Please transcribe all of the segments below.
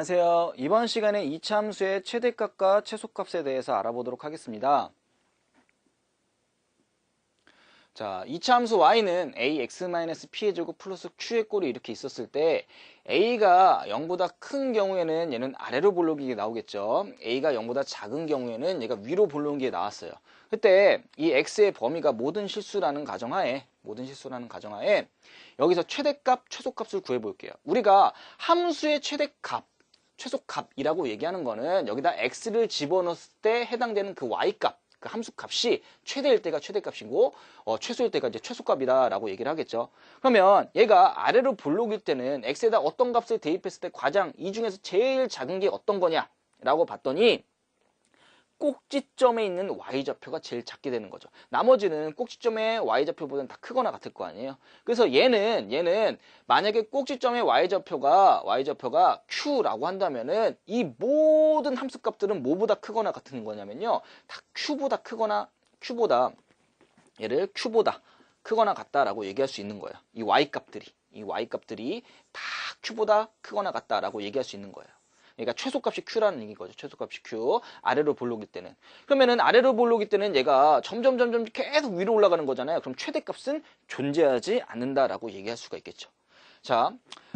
안녕하세요. 이번 시간에 이차함수의 최대값과 최소값에 대해서 알아보도록 하겠습니다. 자, 이차함수 y는 ax-p의 제곱 플러스 q의 꼴이 이렇게 있었을 때 a가 0보다 큰 경우에는 얘는 아래로 볼록이게 나오겠죠. a가 0보다 작은 경우에는 얘가 위로 볼록이게 나왔어요. 그때 이 x의 범위가 모든 실수라는 가정하에 모든 실수라는 가정하에 여기서 최대값, 최소값을 구해볼게요. 우리가 함수의 최대값, 최소값이라고 얘기하는 거는 여기다 x를 집어넣었을 때 해당되는 그 y값, 그 함수 값이 최대일 때가 최대값이고 어, 최소일 때가 이제 최소값이다라고 얘기를 하겠죠. 그러면 얘가 아래로 볼록일 때는 x에다 어떤 값을 대입했을 때 과장 이 중에서 제일 작은 게 어떤 거냐라고 봤더니 꼭지점에 있는 y좌표가 제일 작게 되는 거죠. 나머지는 꼭지점의 y좌표보다는 다 크거나 같을 거 아니에요. 그래서 얘는 얘는 만약에 꼭지점의 y좌표가 y좌표가 q라고 한다면은 이 모든 함수값들은 뭐보다 크거나 같은 거냐면요. 다 q보다 크거나 q보다 얘를 q보다 크거나 같다라고 얘기할 수 있는 거예요. 이 y값들이 이 y값들이 다 q보다 크거나 같다라고 얘기할 수 있는 거예요. 그러니까 최소값이 Q라는 얘기인 거죠. 최소값이 Q. 아래로 볼록일 때는. 그러면은 아래로 볼록일 때는 얘가 점점 점점 계속 위로 올라가는 거잖아요. 그럼 최대값은 존재하지 않는다라고 얘기할 수가 있겠죠. 자,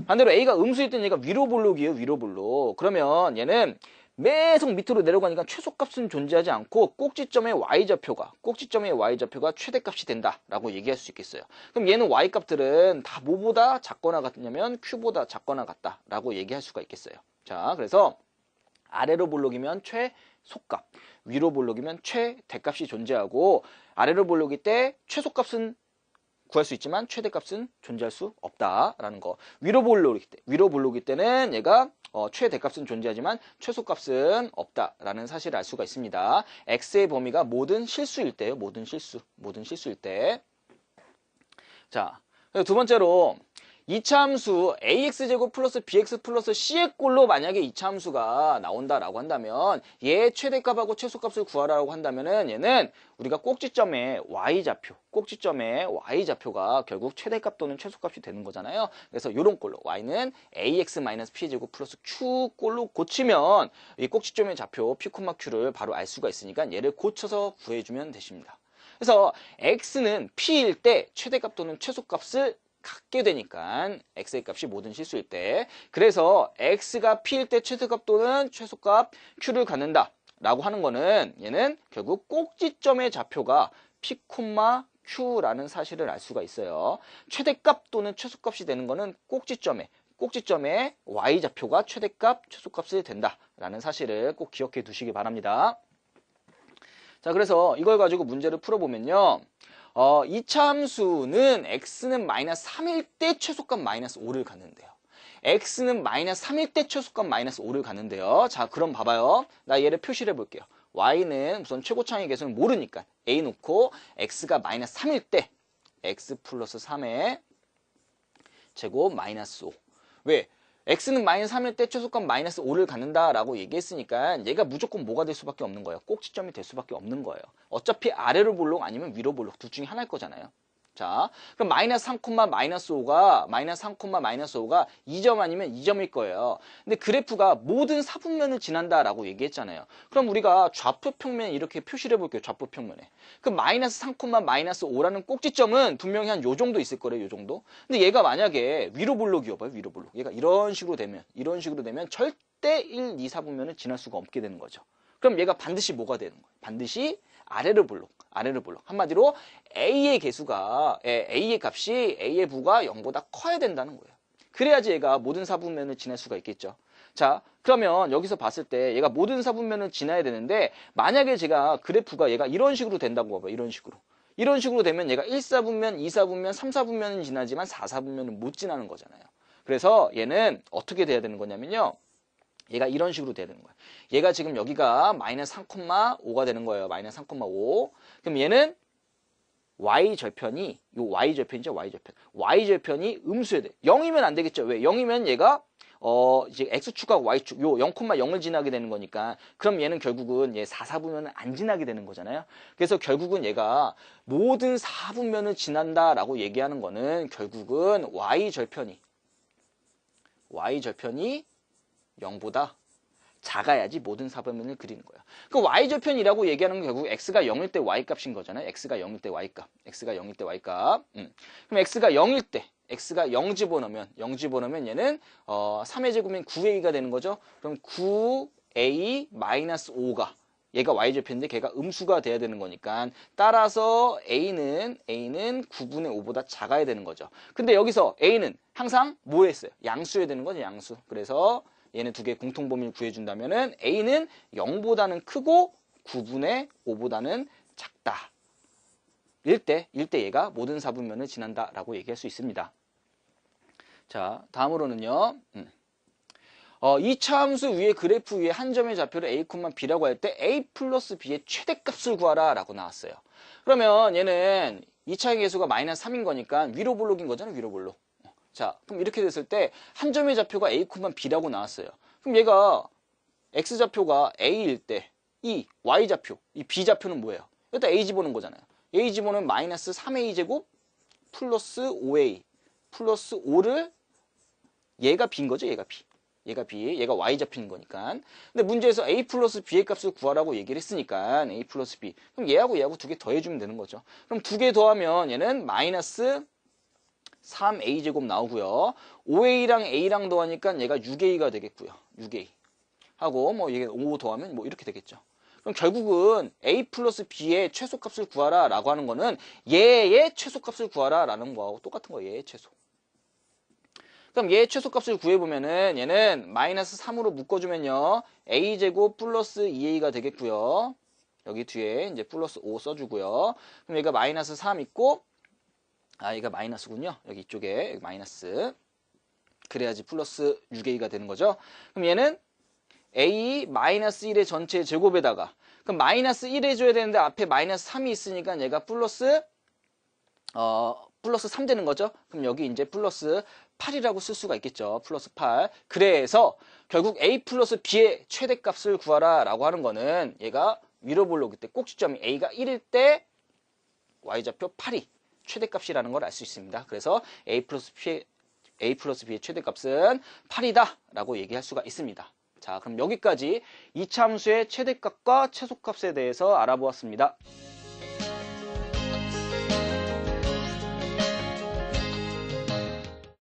반대로 A가 음수일 때는 얘가 위로 볼록이에요. 위로 볼록. 그러면 얘는 계속 밑으로 내려가니까 최소값은 존재하지 않고 꼭지점의 y좌표가 꼭지점의 y좌표가 최대값이 된다라고 얘기할 수 있겠어요. 그럼 얘는 y값들은 다 뭐보다 작거나 같냐면 q보다 작거나 같다라고 얘기할 수가 있겠어요. 자, 그래서 아래로 볼록이면 최소값, 위로 볼록이면 최대값이 존재하고 아래로 볼록일 때 최소값은 구할 수 있지만 최대값은 존재할 수 없다라는 거. 위로 볼록일 때, 위로 볼록일 때는 얘가 어, 최대값은 존재하지만 최소값은 없다라는 사실을 알 수가 있습니다. x의 범위가 모든 실수일 때요. 모든 실수, 모든 실수일 때. 자, 두 번째로 이차함수 ax제곱 플러스 bx 플러스 c의 꼴로 만약에 이차함수가 나온다라고 한다면 얘 최대값하고 최소값을 구하라고 한다면 은 얘는 우리가 꼭지점의 y좌표, 꼭지점의 y좌표가 결국 최대값 또는 최소값이 되는 거잖아요. 그래서 이런 꼴로 y는 ax-p제곱 플러스 q 꼴로 고치면 이 꼭지점의 좌표 p, q를 바로 알 수가 있으니까 얘를 고쳐서 구해주면 되십니다. 그래서 x는 p일 때 최대값 또는 최소값을 갖게 되니까 x의 값이 모든 실수일 때 그래서 x가 p일 때 최소값 또는 최소값 q를 갖는다 라고 하는 거는 얘는 결국 꼭지점의 좌표가 p, q라는 사실을 알 수가 있어요. 최대값 또는 최소값이 되는 거는 꼭지점에 꼭지점의 y좌표가 최대값, 최소값이 된다라는 사실을 꼭 기억해 두시기 바랍니다. 자, 그래서 이걸 가지고 문제를 풀어보면요. 어, 이차 함수는 x는 마이너스 3일 때 최소값 마이너스 5를 갖는데요. x는 마이너스 3일 때 최소값 마이너스 5를 갖는데요. 자, 그럼 봐봐요. 나 얘를 표시를 해볼게요. y는 우선 최고차항의 개수는 모르니까 a 놓고 x가 마이너스 3일 때 x 플러스 3의 제곱 마이너스 5. 왜? X는 마이너스 3일 때 최소값 마이너스 5를 갖는다라고 얘기했으니까 얘가 무조건 뭐가 될 수밖에 없는 거예요. 꼭지점이 될 수밖에 없는 거예요. 어차피 아래로 볼록 아니면 위로 볼록 둘 중에 하나일 거잖아요. 자, 그럼 마이너스 3, 마이너스 5가 마이너스 3, 마이너스 5가 2점 아니면 2점일 거예요. 근데 그래프가 모든 사분면을 지난다라고 얘기했잖아요. 그럼 우리가 좌표 평면 이렇게 표시를 해볼게요. 좌표 평면에. 그 마이너스 3, 마이너스 5라는 꼭지점은 분명히 한 요 정도 있을 거래요. 요 정도. 근데 얘가 만약에 위로 볼록이어봐요. 위로 볼록. 얘가 이런 식으로 되면 이런 식으로 되면 절대 1, 2, 4분면을 지날 수가 없게 되는 거죠. 그럼 얘가 반드시 뭐가 되는 거예요? 반드시 아래로 볼록. 아래로 볼록. 한마디로 A의 개수가 예, A의 값이 A의 부가 0보다 커야 된다는 거예요. 그래야지 얘가 모든 사분면을 지날 수가 있겠죠. 자, 그러면 여기서 봤을 때 얘가 모든 사분면을 지나야 되는데 만약에 제가 그래프가 얘가 이런 식으로 된다고 봐봐. 이런 식으로. 이런 식으로 되면 얘가 1사분면, 2사분면, 3사분면은 지나지만 4사분면은 못 지나는 거잖아요. 그래서 얘는 어떻게 돼야 되는 거냐면요. 얘가 이런 식으로 되는 거예요. 얘가 지금 여기가 마이너스 3,5가 되는 거예요. 마이너스 3,5. 그럼 얘는 y절편이 요 y절편이죠. y절편. y절편이 음수여야 돼. 0이면 안 되겠죠. 왜? 0이면 얘가 어 이제 x축하고 y축 요 0,0을 지나게 되는 거니까 그럼 얘는 결국은 얘 4, 4분면은 안 지나게 되는 거잖아요. 그래서 결국은 얘가 모든 4분면을 지난다라고 얘기하는 거는 결국은 y절편이 y절편이 0보다 작아야지 모든 사변면을 그리는 거야. 그 y좌편이라고 얘기하는 건 결국 x가 0일 때 y 값인 거잖아요. x가 0일 때 y 값. x가 0일 때 y 값. 음. 그럼 x가 0일 때 x가 0 집어넣으면 0 집어넣으면 얘는 어, 3의 제곱인 9a가 되는 거죠. 그럼 9a 마이너스 5가 얘가 y좌표인데 걔가 음수가 돼야 되는 거니까 따라서 a는 a는 9분의 5보다 작아야 되는 거죠. 근데 여기서 a는 항상 뭐 했어요? 양수여야 되는 거죠, 양수. 그래서 얘는 두개 공통 범위를 구해준다면 은 a는 0보다는 크고 9분의 5보다는 작다. 일때, 일때 얘가 모든 사분면을 지난다라고 얘기할 수 있습니다. 자, 다음으로는요. 음. 어, 2차 함수 위에 그래프 위에 한 점의 좌표를 a, b라고 할 때 a 플러스 b의 최대값을 구하라 라고 나왔어요. 그러면 얘는 2차의 개수가 마이너스 3인 거니까 위로 볼록인 거잖아요. 위로 볼록. 자, 그럼 이렇게 됐을 때 한 점의 좌표가 a, b라고 나왔어요. 그럼 얘가 x 좌표가 a일 때 이 y 좌표, 이 b 좌표는 뭐예요? 일단 a 집어넣은 거잖아요. a 집어넣으면 마이너스 3a 제곱 플러스 5a 플러스 5를 얘가 b인 거죠. 얘가 b. 얘가 b, 얘가 y 잡히는 거니까. 근데 문제에서 a 플러스 b의 값을 구하라고 얘기를 했으니까 a 플러스 b. 그럼 얘하고 얘하고 두 개 더해주면 되는 거죠. 그럼 두 개 더하면 얘는 마이너스 3a 제곱 나오고요. 5a랑 a랑 더하니까 얘가 6a가 되겠고요. 6a 하고 뭐 이게 5 더하면 뭐 이렇게 되겠죠. 그럼 결국은 a 플러스 b의 최소값을 구하라 라고 하는 거는 얘의 최소값을 구하라 라는 거하고 똑같은 거예요. 얘의 최소. 그럼 얘의 최소값을 구해보면은 얘는 마이너스 3으로 묶어주면요. a제곱 플러스 2a가 되겠고요. 여기 뒤에 이제 플러스 5 써주고요. 그럼 얘가 마이너스 3 있고 아 얘가 마이너스군요. 여기 이쪽에 여기 마이너스 그래야지 플러스 6a가 되는 거죠. 그럼 얘는 a 마이너스 1의 전체 제곱에다가 그럼 마이너스 1 해줘야 되는데 앞에 마이너스 3이 있으니까 얘가 플러스 어 플러스 3 되는 거죠. 그럼 여기 이제 플러스 8이라고 쓸 수가 있겠죠. 플러스 8. 그래서 결국 a 플러스 b의 최대값을 구하라 라고 하는 거는 얘가 위로 볼록일 때 꼭지점이 a가 1일 때 y좌표 8이 최대값이라는 걸 알 수 있습니다. 그래서 a 플러스 b의 a 플러스 b의 최대값은 8이다 라고 얘기할 수가 있습니다. 자 그럼 여기까지 이차 함수의 최대값과 최소값에 대해서 알아보았습니다.